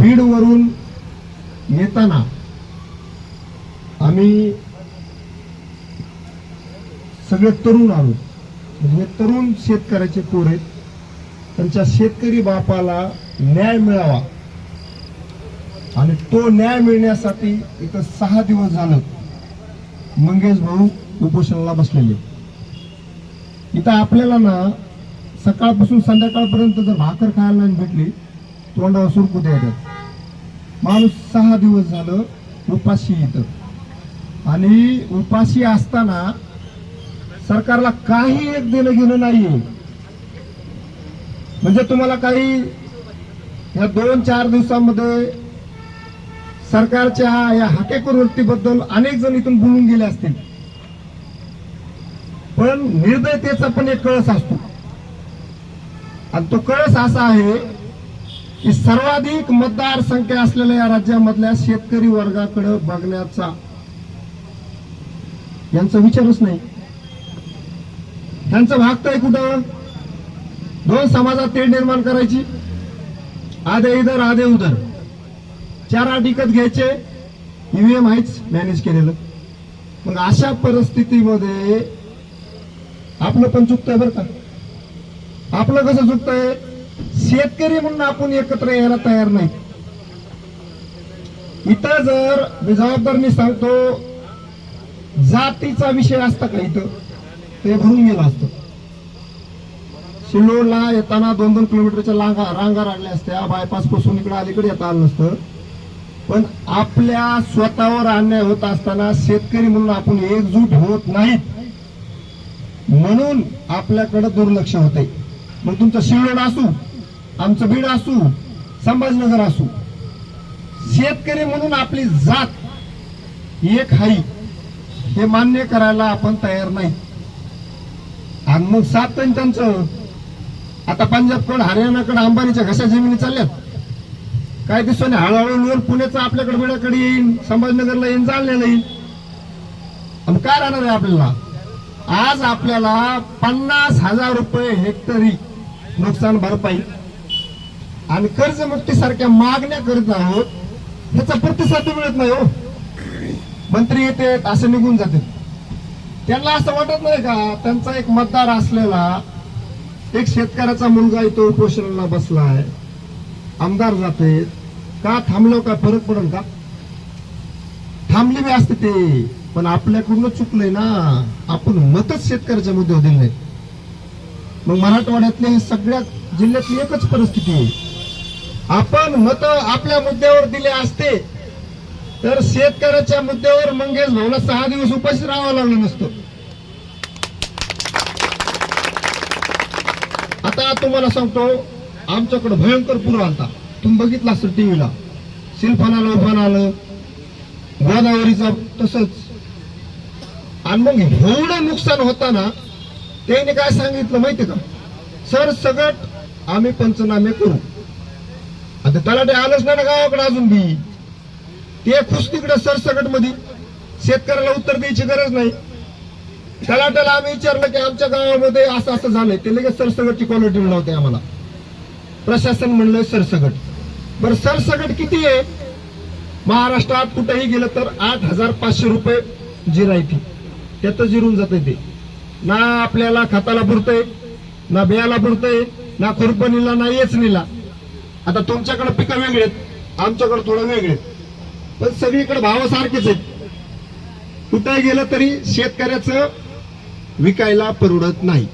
बीडवरून येताना आम्ही सगळे तरुण आलो म्हणजे तरुण शेतकऱ्याचे पोर आहेत. त्यांच्या शेतकरी बापाला न्याय मिळावा. आणि तो न्याय मिळण्यासाठी इथं सहा दिवस झालं मंगेश भाऊ उपोषणाला बसलेले. इथं आपल्याला ना सकाळपासून संध्याकाळपर्यंत जर भाकर खायला नाही भेटली तोंडावर सुरकू द्यायच्यात माणूस सहा दिवस झालं उपाशी इथं आणि उपाशी असताना सरकारला काही एक देणं घेणं नाहीये. म्हणजे तुम्हाला काही या दोन चार दिवसामध्ये सरकारच्या या हाकेकोर वृत्तीबद्दल अनेक जण इथून बोलून गेले असतील. पण निर्दयतेचा पण एक कळस असतो. आणि तो कळस असा आहे की सर्वाधिक मतदारसंख्या असलेल्या या राज्यामधल्या शेतकरी वर्गाकडे बघण्याचा यांचा विचारच नाही. त्यांचं भागतंय कुठं? दोन समाजात तेढ निर्माण करायची. आधे इधर आधे उधर. चार आठ विकत घ्यायचे. ईव्हीएम आहेच मॅनेज केलेलं. मग अशा परिस्थितीमध्ये आपलं पण चुकतंय बरं का? आपलं कसं चुकतंय? शेतकरी म्हणून आपण एकत्र यायला तयार नाही. इथं जर मी जबाबदारीने सांगतो जातीचा विषय असता का इथं? ते भरून गेलं असतं. सिल्लोडला येताना दोन दोन किलोमीटरच्या लांगा रांगा राडल्या असत्या बायपासपासून इकडे अलीकडे येता आलं नसतं. पण आपल्या स्वतःवर अन्याय होत असताना शेतकरी म्हणून आपण एकजूट होत नाहीत. म्हणून आपल्याकडे दुर्लक्ष होते मग तुमचं शिवड असू आमचं बीड असू संभाजीनगर असू शेतकरी म्हणून आपली जात एक हाई हे मान्य करायला आपण तयार नाही. आणि मग सात त्यांचं आता पंजाबकडे हरियाणाकडे अंबानीच्या घशा जमिनी चालल्यात. काय दिवसाने हळूहळू लोन पुण्याचं आपल्याकडे वेळाकडे येईल संभाजीनगरला येईल जालन्याला येईल आणि काय राहणार आहे आपल्याला? आज आपल्याला पन्नास हजार रुपये हेक्टरी नुकसान भरपाई. आणि कर्जमुक्ती सारख्या मागण्या करत आहोत त्याचा प्रतिसाद मिळत नाही हो. मंत्री येते असं निघून जाते त्यांना असं वाटत नाही का त्यांचा एक मतदार असलेला एक शेतकऱ्याचा मुलगा इथं उपोषणाला बसलाय आमदार जाते. का थांबलो का फरक पडेल का? थांबली बी असते ते पण आपल्याकडूनच चुकलंय ना. आपण मतच शेतकऱ्याच्या मुद्द्यावर दिले मग मराठवाड्यातली सगळ्या जिल्ह्यातली एकच परिस्थिती आहे. आपण मत आपल्या मुद्द्यावर दिले असते तर शेतकऱ्याच्या मुद्द्यावर मंगेश भाऊला सहा दिवस उपाशी राहावं लागलं नसतं. आता तुम्हाला सांगतो आमच्याकडे भयंकर पूर आलता. तुम्ही बघितला असेल टीव्हीला. सिल्फान आलं उफान आलं. गोदावरीचा तसंच. आणि मग एवढं नुकसान होताना त्याने काय सांगितलं माहिती का? सर सगट आम्ही पंचनामे करू. आता तलाटे आलंच नाही ना गावाकडे अजून बी. ते खुश तिकडे सरसकटमध्ये शेतकऱ्याला उत्तर द्यायची गरज नाही. तलाट्याला आम्ही विचारलं की आमच्या गावामध्ये असं असं झालंय. ते लगेच सरसगटची क्वालिटी मिळवते आम्हाला. प्रशासन म्हणलंय सरसगट बरं सरसगट किती आहे? महाराष्ट्रात कुठेही गेलं तर आठ हजार पाचशे रुपये जिरायती. त्यात जिरून जाते ते. ना आपल्याला खताला पुरतंय ना बियाला पुरतंय ना खुरपणीला ना येचणीला. आता तुमच्याकडे पिकं वेगळे आहेत आमच्याकडे थोडं वेगळे आहेत. पण सगळीकडे भाव सारखेच आहेत. कुठे गेलं तरी शेतकऱ्याचं विकायला परवडत नाही.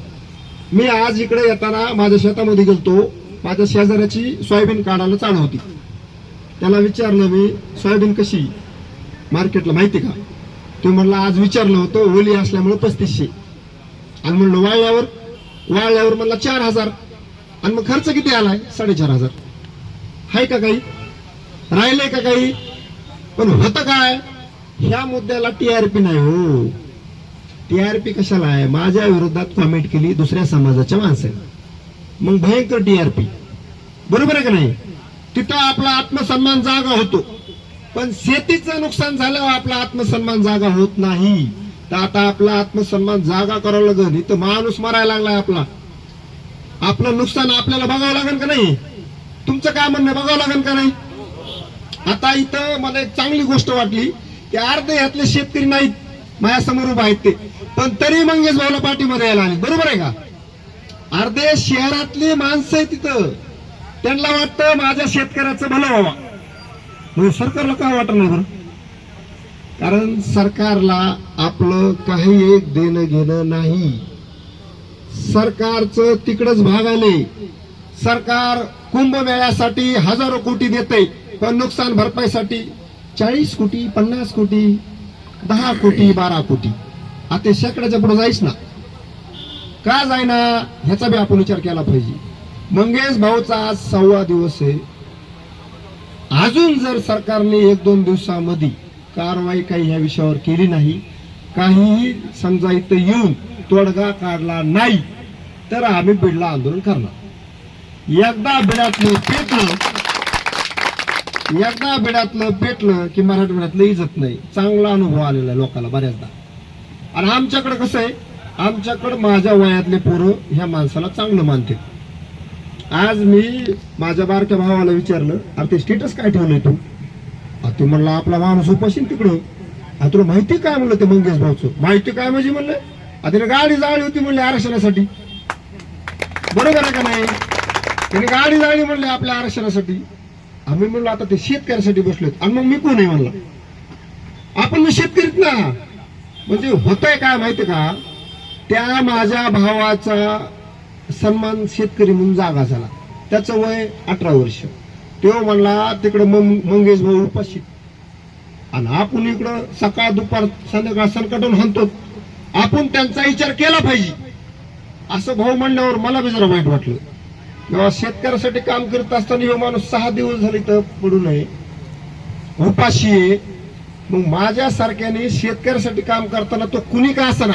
मी आज इकडे येताना माझ्या शेतामध्ये गेलतो. माझ्या शेजाऱ्याची सोयाबीन काढायला चालू होती. त्याला विचारलं मी सोयाबीन कशी मार्केटला माहिती का? तो म्हणला आज विचारलं होतं ओली असल्यामुळे पस्तीसशे. आणि म्हणलं वाळल्यावर? वाळल्यावर म्हणला चार हजार. आणि मग खर्च किती आलाय? साडेचार हजार. आहे का काही? राहिले का काही? पण होतं काय? ह्या मुद्द्याला टीआरपी नाही हो. टीआरपी कशाला आहे? माझ्या विरोधात कॉमेंट केली दुसऱ्या समाजाच्या माणसाने. मग भयंकर टीआरपी बरोबर आहे का नाही? तिथं आपला आत्मसन्मान जागा होतो. पण शेतीचं नुकसान झाल्यावर आपला आत्मसन्मान जागा होत नाही. तर आता आपला आत्मसन्मान जागा करावं लागेल. इथं माणूस मरायला लागलाय आपला. आपलं नुकसान आपल्याला बघावं लागेल का नाही? तुमचं काय म्हणणं बघावं लागेल का नाही? आता इथं मला एक चांगली गोष्ट वाटली की अर्धे यातले शेतकरी नाहीत माझ्यासमोर उभा आहेत ते. पण तरी मंगेश भाऊला पाठीमध्ये यायला आले. बरोबर आहे का? अर्धे शहरातली माणसं आहे तिथं त्यांना वाटतं माझ्या शेतकऱ्याचं भलं व्हावा. म्हणजे सरकारला काय वाटत नाही बरं? कारण सरकारला आपलं काही एक देणं घेणं नाही. सरकारचं तिकडच भाग आले. सरकार कुंभमेळ्यासाठी हजारो कोटी देते पण नुकसान भरपाईसाठी चाळीस कोटी पन्नास कोटी दहा कोटी बारा कोटी. आता शेकड्याच्या पुढे जाईस ना. का जाईना ह्याचा बी आपण विचार केला पाहिजे. मंगेश भाऊचा आज सव्वा दिवस आहे. अजून जर सरकारने एक दोन दिवसामध्ये कारवाई काही या विषयावर केली नाही काहीही समजा इथं येऊन तोडगा काढला नाही तर आम्ही बिडला आंदोलन करणार. एकदा बिडातलं पेटलं एकदा बिडातलं पेटलं की मराठवाड्यातलं इजत नाही. चांगला अनुभव आलेला आहे लोकांना बऱ्याचदा. आणि आमच्याकडे कसं आहे आमच्याकडं माझ्या वयातले पोरं ह्या माणसाला चांगलं मानते आज मी माझ्या बारक्या भावाला विचारलं अरे ते स्टेटस काय ठेवलंय तू? तू म्हणला आपला माणूस उपाशील तिकडं. आ, तुला माहिती काय? म्हणलं ते मंगेश भाऊचं. माहिती काय म्हणजे? म्हणलं. आता गाडी जाळी होती म्हणले आरक्षणासाठी. बरोबर आहे का नाही? त्याने गाडी जाळली म्हणले आपल्या आरक्षणासाठी. आम्ही म्हणलो आता ते शेतकऱ्यासाठी बसलोत आणि मग मी कोण आहे म्हणला? आपण मी शेतकरीत ना. म्हणजे होतंय काय माहिती का? त्या माझ्या भावाचा सन्मान शेतकरी म्हणून जागा झाला. त्याचं वय अठरा वर्ष. तो म्हणला तिकडं मंगेश भाऊ उपाशी. आणि आपण इकडं सकाळ दुपार संध्याकाळ संकटून हाणतो. आपण त्यांचा विचार केला पाहिजे. असं भाऊ म्हणल्यावर मला बी जरा वाईट वाटलं. किंवा शेतकऱ्यासाठी काम करत असताना हे माणूस सहा दिवस झाले तर पडू नये. उपाशी आहे. मग माझ्यासारख्याने शेतकऱ्यासाठी काम करताना तो कुणी का असताना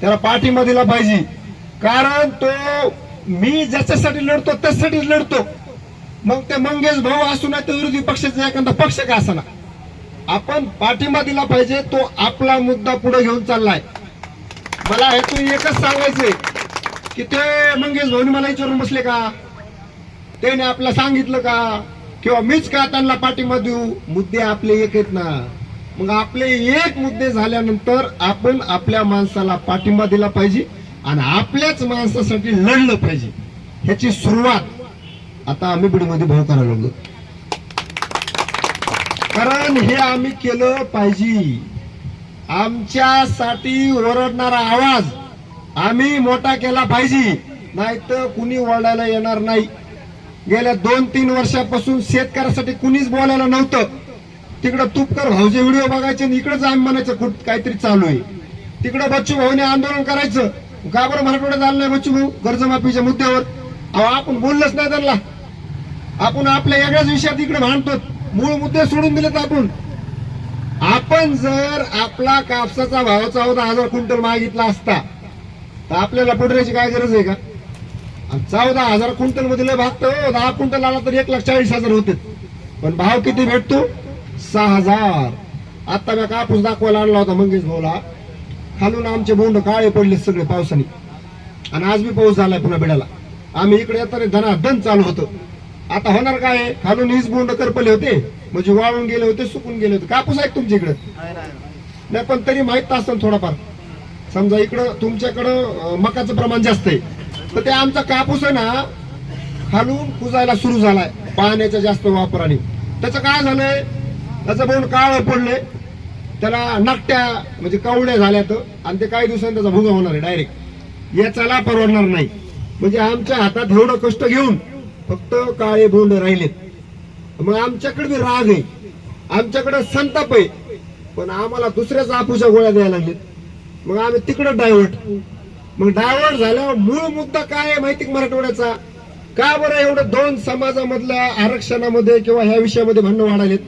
त्याला पाठिंबा दिला पाहिजे. कारण तो मी ज्याच्यासाठी लढतो त्याच्यासाठीच लढतो. मग ते मंगेश भाऊ असू नये तर विरोधी पक्षाचा एखादा पक्ष का असना. आपण पाठिंबा दिला पाहिजे तो आपला मुद्दा पुढे घेऊन चाललाय. मला ह्यातून एकच सांगायचंय. की ते मंगेश भाऊनी मला विचारून बसले का? त्याने आपल्याला सांगितलं का? किंवा मीच का त्यांना पाठिंबा देऊ? मुद्दे आपले एक आहेत ना. मग आपले एक मुद्दे झाल्यानंतर आपण आपल्या माणसाला पाठिंबा दिला पाहिजे आणि आपल्याच माणसासाठी लढलं पाहिजे. ह्याची सुरुवात आता आम्ही बीडमध्ये भाऊ करायला लागलो. कारण हे आम्ही केलं पाहिजे. आमच्यासाठी ओरडणारा आवाज आम्ही मोठा केला पाहिजे. नाही तर कुणी ओरडायला येणार नाही. गेल्या दोन तीन वर्षापासून शेतकऱ्यासाठी कुणीच बोलायला नव्हतं. तिकडं तुपकर भाऊचे व्हिडिओ बघायचे आणि इकडंच आम्ही म्हणायचं खूप काहीतरी चालू आहे. तिकडं बच्चू भाऊने आंदोलन करायचं. का बरं मराठवाड्यात आलं नाही बच्चू भाऊ कर्जमाफीच्या मुद्द्यावर. अहो आपण बोललंच नाही त्यांना. आपण आपल्या वेगळ्याच विषयात इकडे भांडतो मूळ मुद्दे सोडून दिलेत आपण. आपण जर आपला कापसाचा भाव चौदा हजार क्विंटल मागितला असता तर आपल्याला पुढऱ्याची काय गरज आहे का? आणि चौदा हजार क्विंटलमध्ये भागतो दहा क्विंटल आला तर एक लाख चाळीस हजार होते. पण भाव किती भेटतो? सहा हजार. आता मी कापूस दाखवायला आणला होता मंगेश भाऊला. खालून आमचे बोंड काळे पडले सगळे पावसाने. आणि आज बी पाऊस झालाय पुन्हा बिडाला. आम्ही इकडे येताना धनाधन चालू होतं. आता होणार काय? खालून हीच बोंड करपले होते. म्हणजे वाळून गेले होते सुकून गेले होते. कापूस आहे तुमच्या इकडे? नाही पण तरी माहीत असतं थोडाफार. समजा इकडं तुमच्याकडं मकाचं प्रमाण जास्त आहे. तर ते आमचा कापूस आहे ना खालून कुजायला सुरू झालाय पाण्याच्या जास्त वापराने. त्याचं काय झालंय? त्याचं बोंड काळ पडले. त्याला नकट्या म्हणजे कवड्या झाल्यात आणि ते काही दिवसांनी त्याचा भुगा होणार आहे डायरेक्ट याचाला परवडणार नाही. म्हणजे आमच्या हातात एवढं कष्ट घेऊन फक्त काळे बोंड राहिलेत. मग आमच्याकडे बी राग आहे. आमच्याकडे संताप आहे. पण आम्हाला दुसऱ्याच आपूच्या गोळ्या द्यायला लागलेत. मग आम्ही तिकडं डायव्हर्ट मग डायव्हर्ट झाल्यावर मूळ मुद्दा काय आहे माहिती मराठवाड्याचा? का बरं एवढं दोन समाजामधल्या आरक्षणामध्ये किंवा ह्या विषयामध्ये भांडणं वाढायलेत?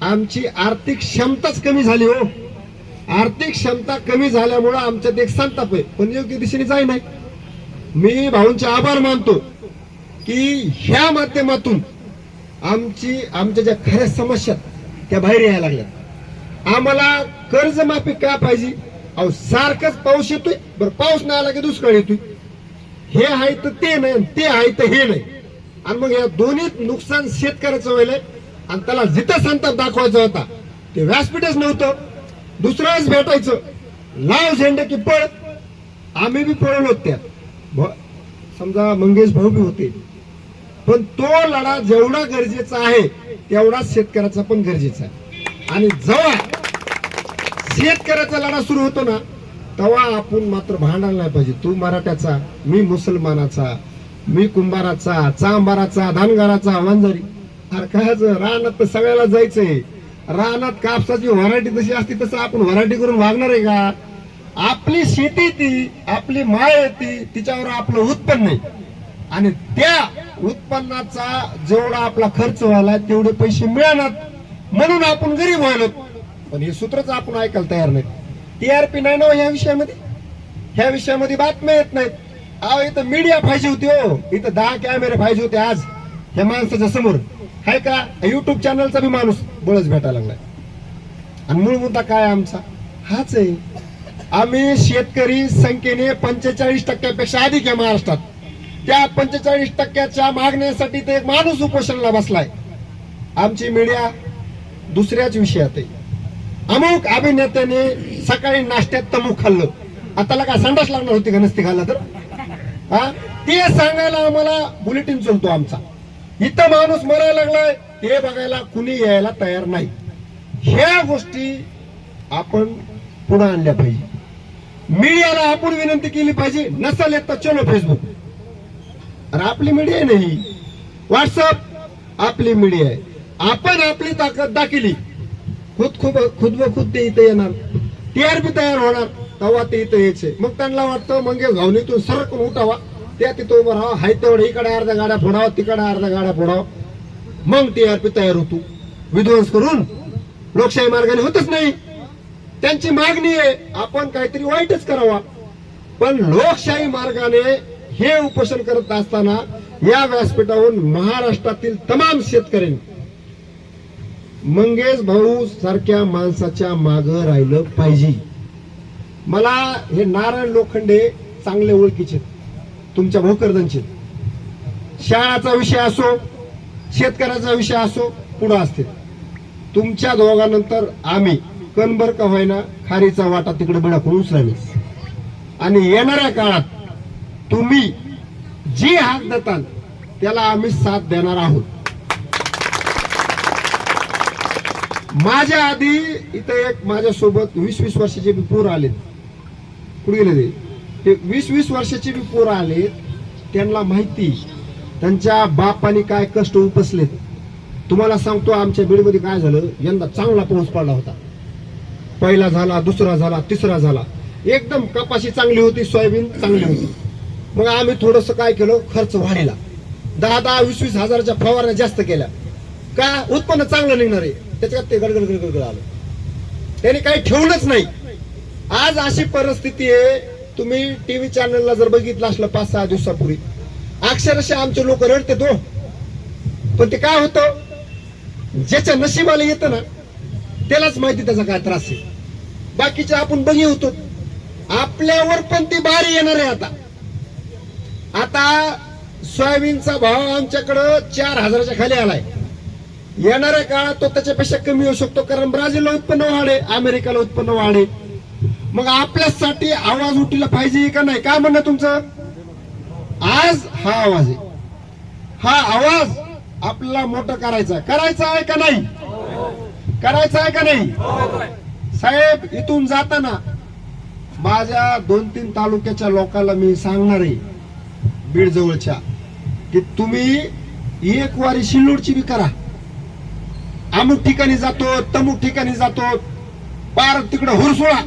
आमची आर्थिक क्षमताच कमी झाली हो. आर्थिक क्षमता कमी झाल्यामुळं आमच्यात एक संताप आहे. पण योग्य दिशेने जाई नाही. मी भाऊंचे आभार मानतो की ह्या माध्यमातून आमची आमच्या ज्या खऱ्या समस्या त्या बाहेर यायला लागल्या आम्हाला कर्जमाफी का पाहिजे? अहो सारखंच पाऊस येतोय. बरं पाऊस नाही आला की दुष्काळ येतोय. हे आहे तर ते नाही आणि ते आहे तर हे नाही. आणि मग या दोन्हीत नुकसान शेतकऱ्याचं व्हायलंय आणि त्याला जिथं संताप दाखवायचा होता ते व्यासपीठच नव्हतं. दुसऱ्याच भेटायचं. लाव झेंडे की पळ. आम्ही बी पळलो त्यात भ- समजा मंगेश भाऊ बी होते. पण तो लढा जेवढा गरजेचा आहे तेवढाच शेतकऱ्याचा पण गरजेचा आहे. आणि जवळ शेतकऱ्याचा लढा सुरू होतो ना तेव्हा आपण मात्र भांडायला नाही पाहिजे. तू मराठ्याचा मी मुसलमानाचा मी कुंभाराचा चांबाराचा धानगाराचा वंजारी अरे कायच रानात तर सगळ्याला जायचंय. रानात कापसाची व्हरायटी तशी असती तसं आपण व्हरायटी करून वागणार आहे का? आपली शेती ती आपली माळ ती तिच्यावर आपलं उत्पन्न आहे. आणि त्या उत्पन्नाचा जेवढा आपला खर्च व्हायला तेवढे पैसे मिळणार म्हणून आपण गरीब व्हायलो पण हे सूत्रच आपण ऐकायला तयार नाही टीआरपी नाही ना हो ह्या विषयामध्ये? ह्या विषयामध्ये बातम्या येत नाहीत. अहो इथं मीडिया पाहिजे होती हो. इथं दहा कॅमेरे पाहिजे होते आज ह्या माणसाच्या समोर. हाय का? युट्यूब चॅनलचा बी माणूस बळच भेटायला लागलाय. आणि मूळ मुद्दा काय आमचा? हाच आहे. आम्ही शेतकरी संख्येने पंचेचाळीस टक्क्यापेक्षा अधिक आहे महाराष्ट्रात. त्या पंचेचाळीस टक्क्याच्या मागण्यासाठी ते एक माणूस उपोषणाला बसलाय. आमची मीडिया दुसऱ्याच विषयात आहे. अमुक अभिनेत्याने सकाळी नाश्त्यात तमुक खाल्लं. आता काय संडास लागणार होती का नसती खाल्ला तर? हा? ते सांगायला आम्हाला बुलेटिन चलतो आमचा. इथं माणूस मरायला लागलाय ते बघायला कुणी यायला तयार नाही. ह्या गोष्टी आपण पुढे आणल्या पाहिजे. मीडियाला आपण विनंती केली पाहिजे नसेल येत तर चलो फेसबुक अरे आपली मीडिया नाही व्हॉट्सअप आपली मीडिया आहे. आपण आपली ताकद दाखिली. खुद खुद खुद व खुद ते इथे येणार. टीआरपी तयार होणार. तेव्हा ते इथं यायचे. मग त्यांना वाटतं मंगे घावणीतून सरकून उठावा. त्या तिथं उभं राहा. हाय तेवढं इकडे अर्ध्या गाड्या फोडावा तिकडे अर्ध्या गाड्या फोडावा. मग टीआरपी तयार होतो. विध्वंस करून लोकशाही मार्गाने होतच नाही. त्यांची मागणी आहे आपण काहीतरी वाईटच करावा. पण लोकशाही मार्गाने हे उपोषण करत असताना या व्यासपीठावरून महाराष्ट्रातील तमाम शेतकऱ्यांनी मंगेश भाऊ सारख्या माणसाच्या माग राहिलं पाहिजे. मला हे नारायण लोखंडे चांगले ओळखीचे तुमच्या भोकरदनचे शाळाचा विषय असो शेतकऱ्याचा विषय असो पुढं असते तुमच्या दोघांनंतर आम्ही कणभर का होईना खारीचा वाटा तिकडे बिडाकून उचलावी आणि येणाऱ्या काळात तुम्ही जी हाक देताल त्याला आम्ही साथ देणार आहोत. माझ्या आधी इथं एक माझ्यासोबत वीस वीस वर्षाचे बी पोर आलेत. कुठे गेले ते? वीस वीस वर्षाचे बी पोर आलेत त्यांना माहिती. त्यांच्या बापाने काय कष्ट उपसलेत. तुम्हाला सांगतो आमच्या बीडमध्ये काय झालं? यंदा चांगला पाऊस पडला होता. पहिला झाला दुसरा झाला तिसरा झाला. एकदम कपाशी चांगली होती सोयाबीन चांगली होती. मग आम्ही थोडस काय केलं? खर्च वाढेला. दहा दहा वीस वीस हजाराच्या फवारण्या जास्त केल्या. का? उत्पन्न चांगलं निघणार आहे. त्याच्यात ते गडगड गडगड आलं. त्यांनी काही ठेवलंच नाही. आज अशी परिस्थिती आहे तुम्ही टीव्ही चॅनलला जर बघितलं असलं पाच सहा दिवसापूर्वी अक्षरशः आमचे लोक रडते तो पण ते काय होतं? ज्याच्या नशिबाला येतं ना त्यालाच माहिती त्याचा काय त्रास आहे. बाकीचे आपण बघी होतो. आपल्यावर पण ती बारी येणार आहे आता. आता सोयाबीनचा भाव आमच्याकडं चार हजाराच्या खाली आलाय. येणाऱ्या काळात तो त्याच्यापेक्षा कमी होऊ शकतो कारण ब्राझीलला उत्पन्न वाढे अमेरिकेला उत्पन्न वाढे. मग आपल्यासाठी आवाज उठला पाहिजे का नाही? काय म्हणणं तुमचं? आज हा आवाज आहे. हा आवाज आपल्याला मोठा करायचा करायचा आहे का नाही? करायचा आहे का नाही? साहेब इथून जाताना माझ्या दोन तीन तालुक्याच्या लोकांना मी सांगणार आहे बीड जवळच्या की तुम्ही एक वारी शिल्लोडची बी करा. अमुक ठिकाणी जातो तमुक ठिकाणी जातो. पार तिकडं होरसोळा.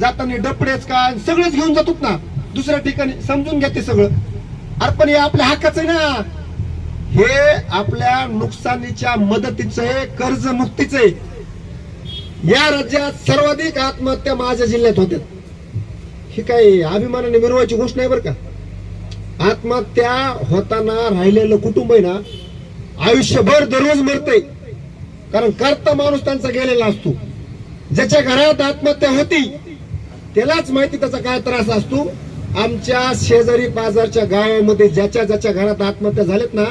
जाताना डपडेच काय सगळेच घेऊन जातो ना. दुसऱ्या ठिकाणी समजून घ्या ते सगळं. अरे पण हे आपल्या हक्काच आहे ना. हे आपल्या नुकसानीच्या मदतीचं आहे कर्ज मुक्तीच आहे. या राज्यात सर्वाधिक आत्महत्या माझ्या जिल्ह्यात होत्या ही काही अभिमानाने मिरवायची गोष्ट नाही बरं का? आत्महत्या होताना राहिलेलं कुटुंब आहे ना आयुष्यभर दररोज मरतंय. कारण करता माणूस त्यांचा गेलेला असतो. ज्याच्या घरात आत्महत्या होती त्यालाच माहिती त्याचा काय त्रास असतो. आमच्या शेजारी बाजारच्या गावामध्ये ज्याच्या ज्याच्या घरात आत्महत्या झाल्यात ना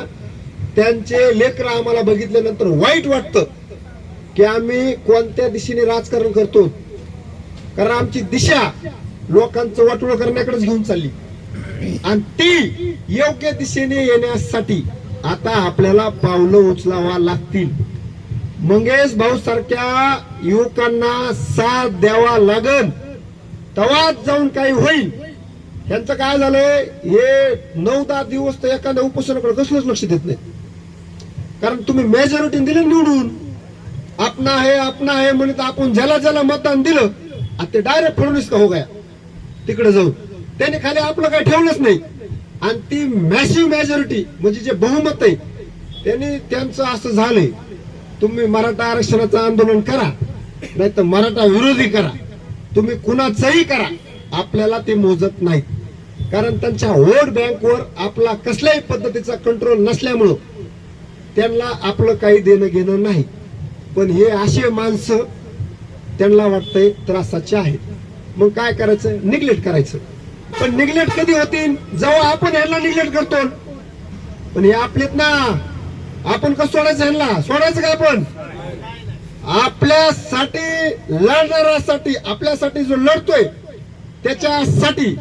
त्यांचे लेकर आम्हाला बघितल्यानंतर वाईट वाटतं की आम्ही कोणत्या दिशेने राजकारण करतो. कारण आमची दिशा लोकांचं वाटोळ करण्याकडेच घेऊन चालली. आणि ती योग्य दिशेने येण्यासाठी आता आपल्याला पावलं उचलावा लागतील. मंगेश भाऊ सारख्या युवकांना साथ द्यावा लागन. तवाच जाऊन काही होईल. यांचं काय झालंय? हे नऊ दहा दिवस तर एखाद्या उपोषणाकडे कसलंच लक्ष देत नाही कारण तुम्ही मेजॉरिटी दिलं निवडून. आपणा आहे आपणा आहे म्हणत आपण ज्याला ज्याला मतदान दिलं आता ते डायरेक्ट फडणवीस का हो गया? तिकडे जाऊन. त्याने खाली आपलं काही ठेवलंच नाही. आणि ती मॅसिव्ह मेजॉरिटी म्हणजे जे बहुमत आहे त्यांनी त्यांचं असं झालंय. तुम्ही मराठा आरक्षणाचं आंदोलन करा नाही तर मराठा विरोधी करा. तुम्ही कुणाचंही करा आपल्याला ते मोजत नाहीत. कारण त्यांच्या वोट बँकवर आपला कसल्याही पद्धतीचा कंट्रोल नसल्यामुळं त्यांना आपलं काही देणं घेणं नाही. पण हे असे माणसं त्यांना वाटतंय त्रासाचे आहेत. मग काय करायचं? निग्लेक्ट करायचं. पण निग्लेक्ट कधी होतील? जेव्हा आपण यांना निग्लेक्ट करतो. पण हे आपलेत ना. आपण कसं सोडायचं यांना सोडायचं का आपण? आपल्यासाठी लढणाऱ्यासाठी आपल्यासाठी जो लढतोय त्याच्यासाठी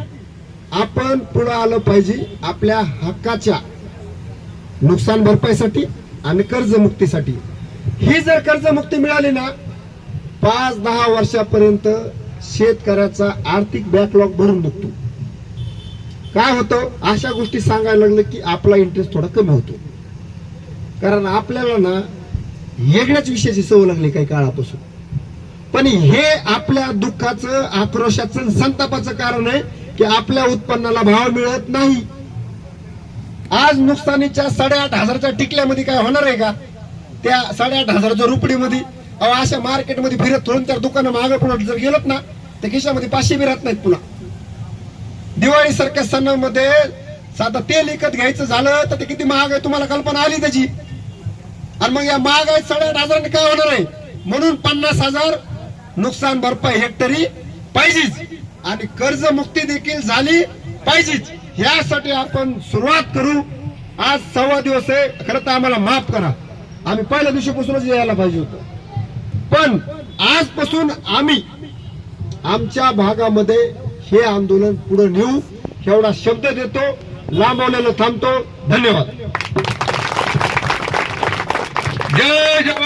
आपण पुढे आलं पाहिजे आपल्या हक्काच्या नुकसान भरपाईसाठी आणि कर्जमुक्तीसाठी. ही जर कर्जमुक्ती मिळाली ना पाच दहा वर्षापर्यंत शेतकऱ्याचा आर्थिक बॅकलॉग भरून निघतो काय होतं? अशा गोष्टी सांगायला लागलं की आपला इंटरेस्ट थोडा कमी होतो. कारण आपल्याला ना वेगळ्याच विषयाची सवय लागली काही काळापासून. पण हे आपल्या दुःखाचं आक्रोशाचं संतापाचं कारण आहे की आपल्या उत्पन्नाला भाव मिळत नाही. आज नुकसानीच्या साडेआठ हजारच्या टिकल्यामध्ये काय होणार आहे का? त्या साडेआठ हजारच्या रुपडीमध्ये अहो अशा मार्केटमध्ये फिरत थोडून त्या दुकानं मागे पुढे जर गेलोत ना तर खिशामध्ये पाचशे बी नाहीत पुन्हा. दिवाळी सारख्या सणामध्ये साधं तेल विकत घ्यायचं झालं तर ते किती महाग आहे तुम्हाला कल्पना आली त्याची. आणि मग या महागाई साडेआठ हजारांनी काय होणार आहे? म्हणून पन्नास हजार नुकसान भरपाई हेक्टरी पाहिजेच. आणि कर्जमुक्ती देखील झाली पाहिजेच. यासाठी आपण सुरुवात करू. आज सव्वा दिवस आहे. खरं तर आम्हाला माफ करा. आम्ही पहिल्या दिवशीपासूनच यायला पाहिजे होतं. पण आजपासून आम्ही आमच्या भागामध्ये हे आंदोलन पुढे नेऊ एवढा शब्द देतो. लांबवलेलं थांबतो. धन्यवाद. Grande amor!